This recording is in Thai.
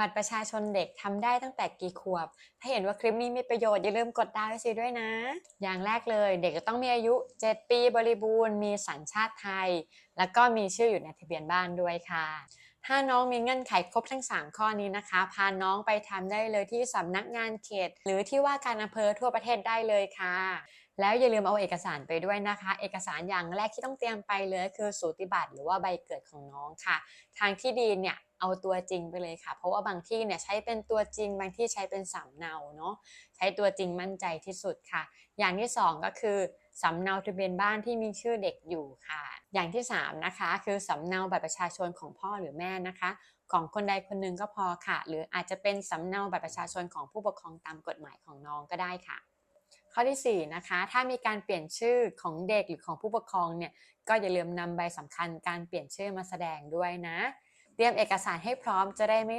บัตรประชาชนเด็กทำได้ตั้งแต่กี่ขวบ ถ้าเห็นว่าคลิปนี้มีประโยชน์อย่าลืมกดดาวน์ไว้ด้วยนะ อย่างแรกเลยเด็กจะต้องมีอายุ 7 ปีบริบูรณ์ มีสัญชาติไทย แล้วก็มีชื่ออยู่ในทะเบียนบ้านด้วยค่ะ ถ้าน้องมีเงื่อนไขครบทั้ง 3 ข้อนี้นะคะ พาน้องไปทำได้เลยที่สำนักงานเขต หรือที่ว่าการอำเภอทั่วประเทศได้เลยค่ะแล้วอย่าลืมเอาเอกสารไปด้วยนะคะ เอกสารอย่างแรกที่ต้องเตรียมไปเลยคือสูติบัตรหรือว่าใบเกิดของน้องค่ะ ทางที่ดีเนี่ย เอาตัวจริงไปเลยค่ะ เพราะว่าบางที่เนี่ยใช้เป็นตัวจริง บางที่ใช้เป็นสำเนาเนาะใช้ตัวจริงมั่นใจที่สุดค่ะ อย่างที่สองก็คือสำเนาทะเบียนบ้านที่มีชื่อเด็กอยู่ค่ะ อย่างที่สามนะคะ คือสำเนาบัตรประชาชนของพ่อหรือแม่นะคะ ของคนใดคนหนึ่งก็พอค่ะ หรืออาจจะเป็นสำเนาบัตรประชาชนของผู้ปกครองตามกฎหมายของน้องก็ได้ค่ะ ข้อที่4นะคะถ้ามีการเปลี่ยนชื่อของเด็กหรือของผู้ปกครองเนี่ยก็อย่าลืมนำใบสำคัญการเปลี่ยนชื่อมาแสดงด้วยนะ เตรียมเอกสารให้พร้อมจะได้ไม่